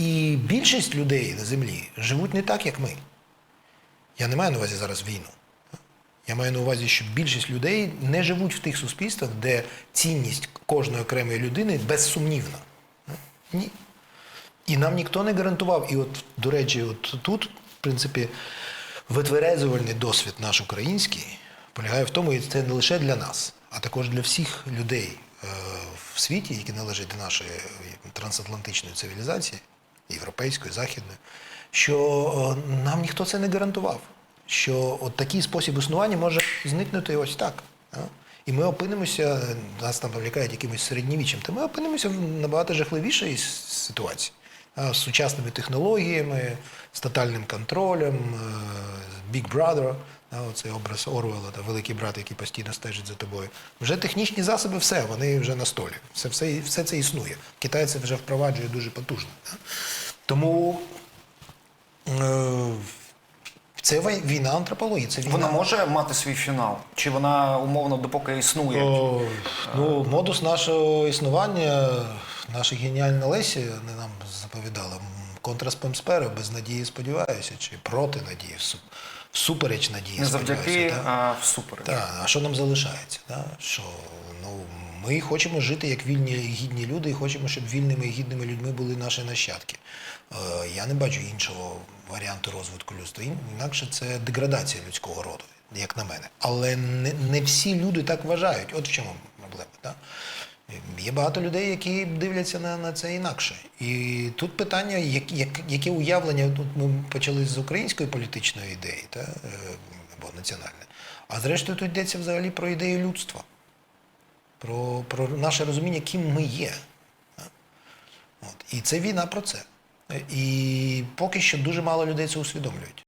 І більшість людей на землі живуть не так, як ми. Я не маю на увазі зараз війну. Я маю на увазі, що більшість людей не живуть в тих суспільствах, де цінність кожної окремої людини безсумнівна. Ні. І нам ніхто не гарантував. І от, до речі, от тут, в принципі, витверезувальний досвід наш український полягає в тому, і це не лише для нас, а також для всіх людей е, в світі, які належать до нашої трансатлантичної цивілізації, європейської, західної, що е, нам ніхто це не гарантував. Що от такий спосіб існування може зникнути ось так. І ми опинимося, нас там повлікають якимось середньовіччям, то ми опинимося в набагато жахливішій ситуації. З сучасними технологіями, з тотальним контролем, е, Big Brother, а, оцей образ Орвела, та великий брат, який постійно стежить за тобою. Вже технічні засоби, все, вони вже на столі. Все, все, все це існує. Китай це вже впроваджує дуже потужно. да. Тому е, це війна антропології, це війна. Вона може мати свій фінал? Чи вона умовно допоки існує? О, ну, модус нашого існування, наші геніальні Лесі вони нам заповідали. Контра спемспера, без надії сподіваюся, чи проти надії, всупереч надії Не завдяки, а всупереч. Так, а що нам залишається? Так? Що, ну, ми хочемо жити як вільні і гідні люди, і хочемо, щоб вільними і гідними людьми були наші нащадки. Е, я не бачу іншого варіанту розвитку людства. Інакше це деградація людського роду, як на мене. Але не, не всі люди так вважають. От в чому проблема. Так? Є багато людей, які дивляться на, на це інакше. І тут питання, як, як, яке уявлення, тут ми почали з української політичної ідеї, та, е, або національної. А зрештою тут йдеться взагалі про ідею людства, про, про наше розуміння, ким ми є. От. І це війна про це. І поки що дуже мало людей це усвідомлюють.